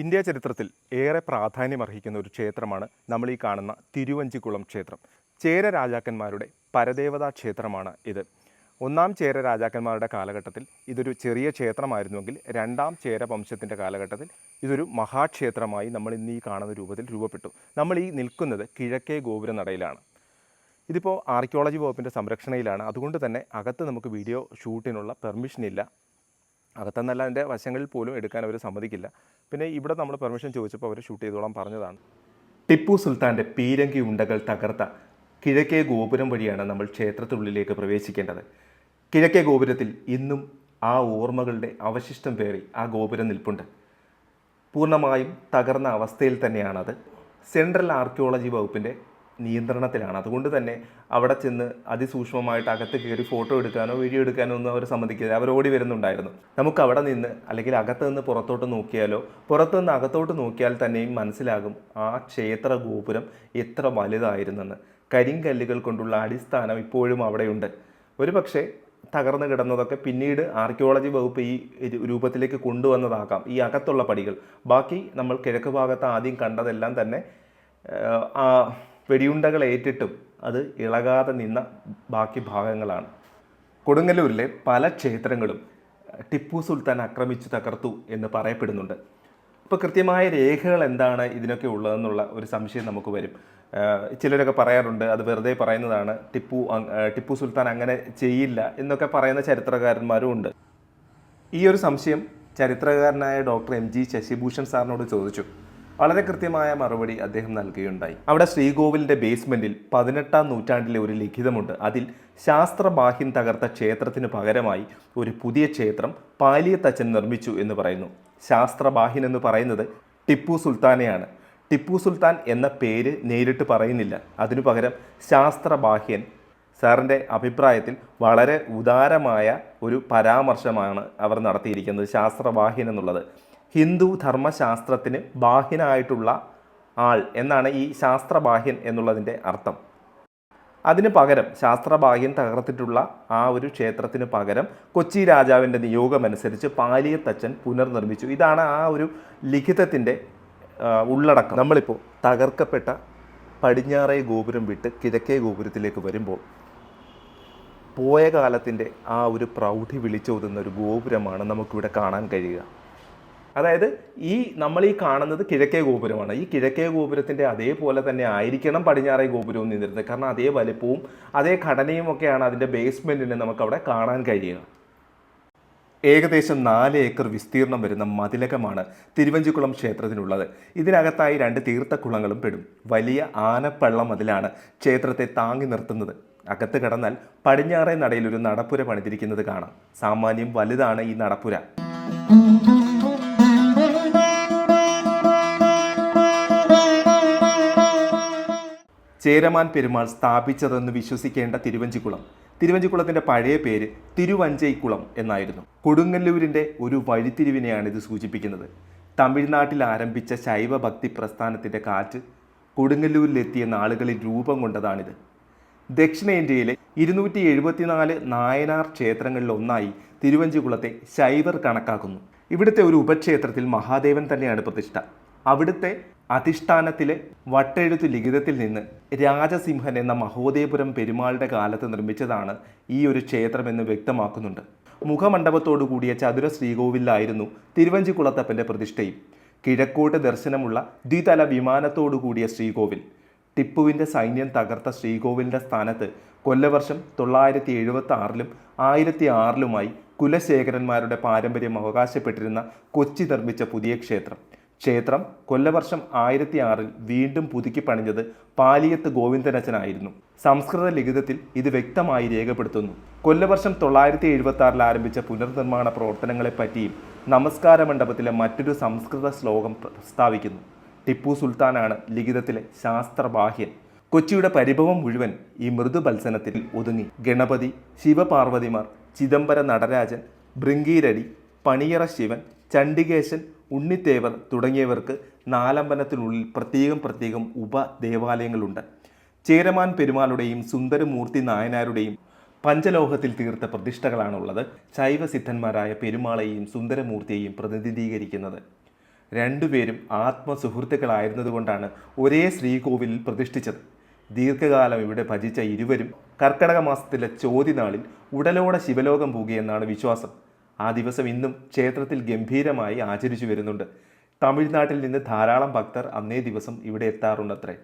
India ചരിത്രത്തിൽ ഏറെ പ്രാധാന്യമർഹിക്കുന്ന ഒരു ക്ഷേത്രമാണ് നമ്മൾ ഈ കാണുന്ന തിരുവഞ്ചിക്കുളം ക്ഷേത്രം. ചേര രാജാക്കന്മാരുടെ പരദേവതാ ക്ഷേത്രമാണ് ഇത്. ഒന്നാം ചേര രാജാക്കന്മാരുടെ കാലഘട്ടത്തിൽ ഇതൊരു ചെറിയ ക്ഷേത്രമായിരുന്നുവെങ്കിൽ രണ്ടാം ചേര വംശത്തിന്റെ കാലഘട്ടത്തിൽ ഇതൊരു മഹാക്ഷേത്രമായി നമ്മൾ ഇന്ന് ഈ കാണുന്ന രൂപത്തിൽ രൂപപ്പെട്ടു. നമ്മൾ ഈ നിൽക്കുന്നത് കിഴക്കേ ഗോപുര നടയിലാണ് ഇതിപ്പോൾ ആർക്കിയോളജി വകുപ്പിന്റെ സംരക്ഷണയിലാണ്. അതുകൊണ്ട് തന്നെ അകത്ത് നമുക്ക് വീഡിയോ ഷൂട്ടിനുള്ള പെർമിഷൻ ഇല്ല അകത്തെന്നല്ല അതിന്റെ വശങ്ങളിൽ പോലും എടുക്കാൻ അവർ സമ്മതിക്കില്ല. പിന്നെ ഇവിടെ നമ്മൾ പെർമിഷൻ ചോദിച്ചപ്പോൾ അവർ ഷൂട്ട് ചെയ്തോളാം പറഞ്ഞതാണ്. ടിപ്പു സുൽത്താന്റെ പീരങ്കി ഉണ്ടകൾ തകർത്ത കിഴക്കേ ഗോപുരം വഴിയാണ് നമ്മൾ ക്ഷേത്രത്തിനുള്ളിലേക്ക് പ്രവേശിക്കേണ്ടത്. കിഴക്കേ ഗോപുരത്തിൽ ഇന്നും ആ ഓർമ്മകളുടെ അവശിഷ്ടം പേറി ആ ഗോപുരം നിൽപ്പുണ്ട്. പൂർണമായും തകർന്ന അവസ്ഥയിൽ തന്നെയാണത്. സെൻട്രൽ ആർക്കിയോളജി വകുപ്പിന്റെ നിയന്ത്രണത്തിലാണ്. അതുകൊണ്ട് തന്നെ അവിടെ ചെന്ന് അതിസൂക്ഷ്മമായിട്ട് അകത്ത് കയറി ഫോട്ടോ എടുക്കാനോ വീഡിയോ എടുക്കാനോ ഒന്നും അവർ സമ്മതിക്കില്ല അവർ ഓടി വരുന്നുണ്ടായിരുന്നു. നമുക്ക് അവിടെ നിന്ന് അല്ലെങ്കിൽ അകത്ത് നിന്ന് പുറത്തോട്ട് നോക്കിയാലോ പുറത്തു നിന്ന് അകത്തോട്ട് നോക്കിയാൽ തന്നെയും മനസ്സിലാകും ആ ക്ഷേത്ര ഗോപുരം എത്ര വലുതായിരുന്നെന്ന്. കരിങ്കല്ലുകൾ കൊണ്ടുള്ള അടിസ്ഥാനം ഇപ്പോഴും അവിടെയുണ്ട്. ഒരു പക്ഷേ തകർന്നു കിടന്നതൊക്കെ പിന്നീട് ആർക്കിയോളജി വകുപ്പ് ഈ രൂപത്തിലേക്ക് കൊണ്ടുവന്നതാകാം ഈ അകത്തുള്ള പടികൾ. ബാക്കി നമ്മൾ കിഴക്ക് ഭാഗത്ത് ആദ്യം കണ്ടതെല്ലാം തന്നെ വെടിയുണ്ടകൾ ഏറ്റിട്ടും അത് ഇളകാതെ നിന്ന ബാക്കി ഭാഗങ്ങളാണ്. കൊടുങ്ങല്ലൂരിലെ പല ക്ഷേത്രങ്ങളും ടിപ്പു സുൽത്താൻ ആക്രമിച്ചു തകർത്തു എന്ന് പറയപ്പെടുന്നുണ്ട്. ഇപ്പോൾ കൃത്യമായ രേഖകൾ എന്താണ് ഇതിനൊക്കെ ഉള്ളതെന്നുള്ള ഒരു സംശയം നമുക്ക് വരും. ചിലരൊക്കെ പറയാറുണ്ട് അത് വെറുതെ പറയുന്നതാണ് ടിപ്പു ടിപ്പു സുൽത്താൻ അങ്ങനെ ചെയ്യില്ല എന്നൊക്കെ പറയുന്ന ചരിത്രകാരന്മാരും ഉണ്ട്. ഈ ഒരു സംശയം ചരിത്രകാരനായ ഡോക്ടർ എം ജി ശശിഭൂഷൺ സാറിനോട് ചോദിച്ചു. വളരെ കൃത്യമായ മറുപടി അദ്ദേഹം നൽകുകയുണ്ടായി. അവിടെ ശ്രീകോവിലിന്റെ ബേസ്മെന്റിൽ പതിനെട്ടാം നൂറ്റാണ്ടിലെ ഒരു ലിഖിതമുണ്ട്. അതിൽ ശാസ്ത്രബാഹ്യം തകർത്ത ക്ഷേത്രത്തിന് പകരമായി ഒരു പുതിയ ക്ഷേത്രം പാലിയത്തച്ഛൻ നിർമ്മിച്ചു എന്ന് പറയുന്നു. ശാസ്ത്രബാഹ്യൻ എന്ന് പറയുന്നത് ടിപ്പു സുൽത്താനെയാണ്. ടിപ്പു സുൽത്താൻ എന്ന പേര് നേരിട്ട് പറയുന്നില്ല. അതിനു പകരം ശാസ്ത്രബാഹ്യൻ സാറിന്റെ അഭിപ്രായത്തിൽ വളരെ ഉദാരമായ ഒരു പരാമർശമാണ് അവർ നടത്തിയിരിക്കുന്നത് ശാസ്ത്രബാഹ്യൻ എന്നുള്ളത്. ഹിന്ദു ധർമ്മശാസ്ത്രത്തിന് ബാഹ്യനായിട്ടുള്ള ആൾ എന്നാണ് ഈ ശാസ്ത്രബാഹ്യൻ എന്നുള്ളതിന്റെ അർത്ഥം. അതിന് പകരം ശാസ്ത്രബാഹ്യൻ തകർത്തിട്ടുള്ള ആ ഒരു ക്ഷേത്രത്തിന് പകരം കൊച്ചി രാജാവിന്റെ നിയോഗമനുസരിച്ച് പാലിയത്തച്ഛൻ പുനർനിർമ്മിച്ചു. ഇതാണ് ആ ഒരു ലിഖിതത്തിന്റെ ഉള്ളടക്കം. നമ്മളിപ്പോൾ തകർക്കപ്പെട്ട പടിഞ്ഞാറേ ഗോപുരം വിട്ട് കിഴക്കേ ഗോപുരത്തിലേക്ക് വരുമ്പോൾ പോയ കാലത്തിന്റെ ആ ഒരു പ്രൗഢി വിളിച്ചോതുന്ന ഒരു ഗോപുരമാണ് നമുക്കിവിടെ കാണാൻ കഴിയുക. അതായത് ഈ നമ്മൾ ഈ കാണുന്നത് കിഴക്കേ ഗോപുരമാണ്. ഈ കിഴക്കേ ഗോപുരത്തിന്റെ അതേപോലെ തന്നെ ആയിരിക്കണം പടിഞ്ഞാറേ ഗോപുരവും നിന്നിരുന്നത്. കാരണം അതേ വലിപ്പവും അതേ ഘടനയും ഒക്കെയാണ് അതിന്റെ ബേസ്മെന്റിന് നമുക്കവിടെ കാണാൻ കഴിയുക. ഏകദേശം നാല് ഏക്കർ വിസ്തീർണം വരുന്ന മതിലകമാണ് തിരുവഞ്ചിക്കുളം ക്ഷേത്രത്തിനുള്ളത്. ഇതിനകത്തായി രണ്ട് തീർത്ഥക്കുളങ്ങളും പെടും. വലിയ ആനപ്പള്ള മതിലാണ് ക്ഷേത്രത്തെ താങ്ങി നിർത്തുന്നത്. അകത്ത് കടന്നാൽ പടിഞ്ഞാറേ നടയിൽ ഒരു നടപ്പുര പണിതിരിക്കുന്നത് കാണാം. സാമാന്യം വലുതാണ് ഈ നടപ്പുര. ചേരമാൻ പെരുമാൾ സ്ഥാപിച്ചതെന്ന് വിശ്വസിക്കേണ്ട തിരുവഞ്ചിക്കുളം. തിരുവഞ്ചിക്കുളത്തിന്റെ പഴയ പേര് തിരുവഞ്ചൈക്കുളം എന്നായിരുന്നു. കൊടുങ്ങല്ലൂരിന്റെ ഒരു വഴിത്തിരിവിനെയാണ് ഇത് സൂചിപ്പിക്കുന്നത്. തമിഴ്നാട്ടിൽ ആരംഭിച്ച ശൈവ ഭക്തി പ്രസ്ഥാനത്തിന്റെ കാറ്റ് കൊടുങ്ങല്ലൂരിലെത്തിയ നാളുകളിൽ രൂപം കൊണ്ടതാണിത്. ദക്ഷിണേന്ത്യയിലെ ഇരുന്നൂറ്റി എഴുപത്തിനാല് നായനാർ ക്ഷേത്രങ്ങളിലൊന്നായി തിരുവഞ്ചിക്കുളത്തെ ശൈവർ കണക്കാക്കുന്നു. ഇവിടുത്തെ ഒരു ഉപക്ഷേത്രത്തിൽ മഹാദേവൻ തന്നെയാണ് പ്രതിഷ്ഠ. അവിടുത്തെ അധിഷ്ഠാനത്തിലെ വട്ടെഴുത്ത് ലിഖിതത്തിൽ നിന്ന് രാജസിംഹൻ എന്ന മഹോദയപുരം പെരുമാളുടെ കാലത്ത് നിർമ്മിച്ചതാണ് ഈ ഒരു ക്ഷേത്രമെന്ന് വ്യക്തമാക്കുന്നുണ്ട്. മുഖമണ്ഡപത്തോടു കൂടിയ ചതുര ശ്രീകോവിലായിരുന്നു തിരുവഞ്ചിക്കുളത്തപ്പന്റെ പ്രതിഷ്ഠയും. കിഴക്കോട്ട് ദർശനമുള്ള ദ്വിതല വിമാനത്തോടു കൂടിയ ശ്രീകോവിൽ. ടിപ്പുവിന്റെ സൈന്യം തകർത്ത ശ്രീകോവിലിന്റെ സ്ഥാനത്ത് കൊല്ലവർഷം തൊള്ളായിരത്തി എഴുപത്തി ആറിലും ആയിരത്തി ആറിലുമായി കുലശേഖരന്മാരുടെ പാരമ്പര്യം അവകാശപ്പെട്ടിരുന്ന കൊച്ചി നിർമ്മിച്ച പുതിയ ക്ഷേത്രം. ക്ഷേത്രം കൊല്ലവർഷം ആയിരത്തി ആറിൽ വീണ്ടും പുതുക്കി പണിഞ്ഞത് പാലിയത്ത് ഗോവിന്ദനച്ചനായിരുന്നു. സംസ്കൃത ലിഖിതത്തിൽ ഇത് വ്യക്തമായി രേഖപ്പെടുത്തുന്നു. കൊല്ലവർഷം തൊള്ളായിരത്തി എഴുപത്തി ആറിൽ ആരംഭിച്ച പുനർനിർമ്മാണ പ്രവർത്തനങ്ങളെപ്പറ്റിയും നമസ്കാര മണ്ഡപത്തിലെ മറ്റൊരു സംസ്കൃത ശ്ലോകം പ്രസ്താവിക്കുന്നു. ടിപ്പു സുൽത്താനാണ് ലിഖിതത്തിലെ ശാസ്ത്രബാഹ്യൻ. കൊച്ചിയുടെ പരിഭവം മുഴുവൻ ഈ മൃദുബത്സനത്തിൽ ഒതുങ്ങി. ഗണപതി ശിവപാർവതിമാർ ചിദംബര നടരാജൻ ഭൃംഗീരടി പണിയറ ശിവൻ ചണ്ഡികേശൻ ഉണ്ണിത്തേവർ തുടങ്ങിയവർക്ക് നാലമ്പലത്തിനുള്ളിൽ പ്രത്യേകം പ്രത്യേകം ഉപദേവാലയങ്ങളുണ്ട്. ചേരമാൻ പെരുമാളുടെയും സുന്ദരമൂർത്തി നായനാരുടെയും പഞ്ചലോഹത്തിൽ തീർത്ത പ്രതിഷ്ഠകളാണുള്ളത് ശൈവസിദ്ധന്മാരായ പെരുമാളെയും സുന്ദരമൂർത്തിയെയും പ്രതിനിധീകരിക്കുന്നത്. രണ്ടുപേരും ആത്മസുഹൃത്തുക്കളായിരുന്നതുകൊണ്ടാണ് ഒരേ ശ്രീകോവിലിൽ പ്രതിഷ്ഠിച്ചത്. ദീർഘകാലം ഇവിടെ ഭജിച്ച ഇരുവരും കർക്കടക മാസത്തിലെ ചോതിനാളിൽ ഉടലോടെ ശിവലോകം പോകുകയെന്നാണ് വിശ്വാസം. ആ ദിവസം ഇന്നും ക്ഷേത്രത്തിൽ ഗംഭീരമായി ആചരിച്ചു വരുന്നുണ്ട്. തമിഴ്നാട്ടിൽ നിന്ന് ധാരാളം ഭക്തർ അന്നേ ദിവസം ഇവിടെ എത്താറുണ്ടത്രേ.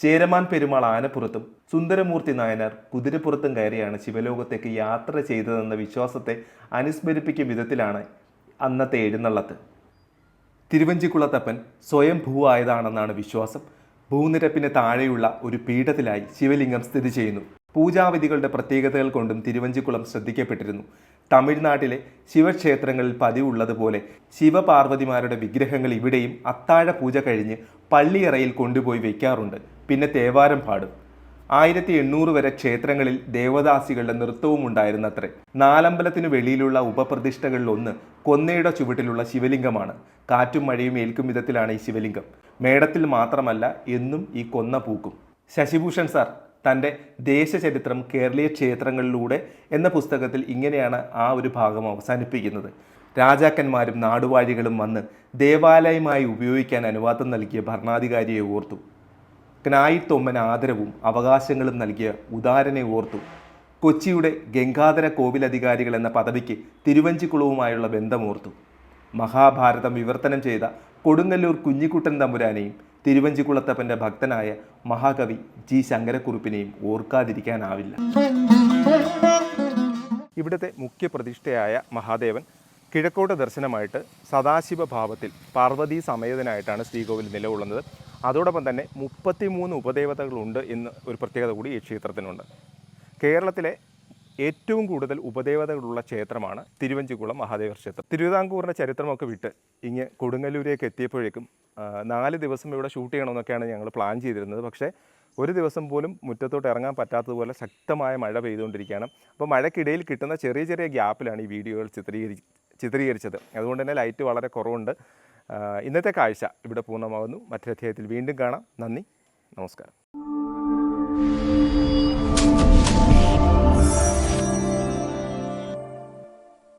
ചേരമാൻ പെരുമാൾ ആനപ്പുറത്തും സുന്ദരമൂർത്തി നായനാർ കുതിരപ്പുറത്തും കയറിയാണ് ശിവലോകത്തേക്ക് യാത്ര ചെയ്തതെന്ന വിശ്വാസത്തെ അനുസ്മരിപ്പിക്കും വിധത്തിലാണ് അന്നത്തെ എഴുന്നള്ളത്ത്. തിരുവഞ്ചിക്കുളത്തപ്പൻ സ്വയം ഭൂവായതാണെന്നാണ് വിശ്വാസം. ഭൂനിരപ്പിന് താഴെയുള്ള ഒരു പീഠത്തിലായി ശിവലിംഗം സ്ഥിതി ചെയ്യുന്നു. പൂജാവിധികളുടെ പ്രത്യേകതകൾ കൊണ്ടും തിരുവഞ്ചിക്കുളം ശ്രദ്ധിക്കപ്പെട്ടിരുന്നു. തമിഴ്നാട്ടിലെ ശിവക്ഷേത്രങ്ങളിൽ പതിവുള്ളതുപോലെ ശിവപാർവതിമാരുടെ വിഗ്രഹങ്ങൾ ഇവിടെയും അത്താഴ പൂജ കഴിഞ്ഞ് പള്ളിയറയിൽ കൊണ്ടുപോയി വയ്ക്കാറുണ്ട് പിന്നെ തേവാരം പാടും. ആയിരത്തി എണ്ണൂറ് വരെ ക്ഷേത്രങ്ങളിൽ ദേവദാസികളുടെ നൃത്തവും ഉണ്ടായിരുന്നത്രേ. നാലമ്പലത്തിനു വെളിയിലുള്ള ഉപപ്രതിഷ്ഠകളിൽ ഒന്ന് കൊന്നയുടെ ചുവട്ടിലുള്ള ശിവലിംഗമാണ്. കാറ്റും മഴയും ഏൽക്കും വിധത്തിലാണ് ഈ ശിവലിംഗം. മേടത്തിൽ മാത്രമല്ല എന്നും ഈ കൊന്ന പൂക്കും. ശശിഭൂഷൺ സാർ തന്റെ ദേശചരിത്രം കേരളീയ ക്ഷേത്രങ്ങളിലൂടെ എന്ന പുസ്തകത്തിൽ ഇങ്ങനെയാണ് ആ ഒരു ഭാഗം അവസാനിപ്പിക്കുന്നത്. രാജാക്കന്മാരും നാടുവാഴികളും വന്ന് ദേവാലയമായി ഉപയോഗിക്കാൻ അനുവാദം നൽകിയ ഭരണാധികാരിയെ ഓർത്തു. ക്നായിത്തൊമ്മൻ ആദരവും അവകാശങ്ങളും നൽകിയ ഉദാരനെ ഓർത്തു. കൊച്ചിയുടെ ഗംഗാധര കോവിലധികാരികൾ എന്ന പദവിക്ക് തിരുവഞ്ചിക്കുളവുമായുള്ള ബന്ധമോർത്തു മഹാഭാരതം വിവർത്തനം ചെയ്ത കൊടുങ്ങല്ലൂർ കുഞ്ഞിക്കുട്ടൻ തമ്പുരാനെയും തിരുവഞ്ചിക്കുളത്തപ്പന്റെ ഭക്തനായ മഹാകവി ജി ശങ്കരക്കുറുപ്പിനെയും ഓർക്കാതിരിക്കാനാവില്ല. ഇവിടുത്തെ മുഖ്യ പ്രതിഷ്ഠയായ മഹാദേവൻ കിഴക്കോട്ട് ദർശനമായിട്ട് സദാശിവ ഭാവത്തിൽ പാർവതി സമേതനായിട്ടാണ് ശ്രീകോവിൽ നിലകൊള്ളുന്നത്. അതോടൊപ്പം തന്നെ മുപ്പത്തിമൂന്ന് ഉപദേവതകളുണ്ട് എന്ന് ഒരു പ്രത്യേകത കൂടി ഈ ക്ഷേത്രത്തിനുണ്ട്. കേരളത്തിലെ ഏറ്റവും കൂടുതൽ ഉപദേവതകളുള്ള ക്ഷേത്രമാണ് തിരുവഞ്ചിക്കുളം മഹാദേവ ക്ഷേത്രം. തിരുവിതാംകൂറിന്റെ ചരിത്രമൊക്കെ വിട്ട് ഇങ്ങ് കൊടുങ്ങല്ലൂരേക്ക് എത്തിയപ്പോഴേക്കും നാല് ദിവസം ഇവിടെ ഷൂട്ട് ചെയ്യണമെന്നൊക്കെയാണ് ഞങ്ങൾ പ്ലാൻ ചെയ്തിരുന്നത്. പക്ഷേ ഒരു ദിവസം പോലും മുറ്റത്തോട്ട് ഇറങ്ങാൻ പറ്റാത്തതുപോലെ ശക്തമായ മഴ പെയ്തുകൊണ്ടിരിക്കുകയാണ്. അപ്പോൾ മഴയ്ക്കിടയിൽ കിട്ടുന്ന ചെറിയ ചെറിയ ഗ്യാപ്പിലാണ് ഈ വീഡിയോകൾ ചിത്രീകരി ചിത്രീകരിച്ചത്. അതുകൊണ്ട് തന്നെ ലൈറ്റ് വളരെ കുറവുണ്ട്. ഇന്നത്തെ കാഴ്ച ഇവിടെ പൂർണമാകുന്നു. മറ്റൊരു അധ്യായത്തിൽ വീണ്ടും കാണാം. നന്ദി. നമസ്കാരം.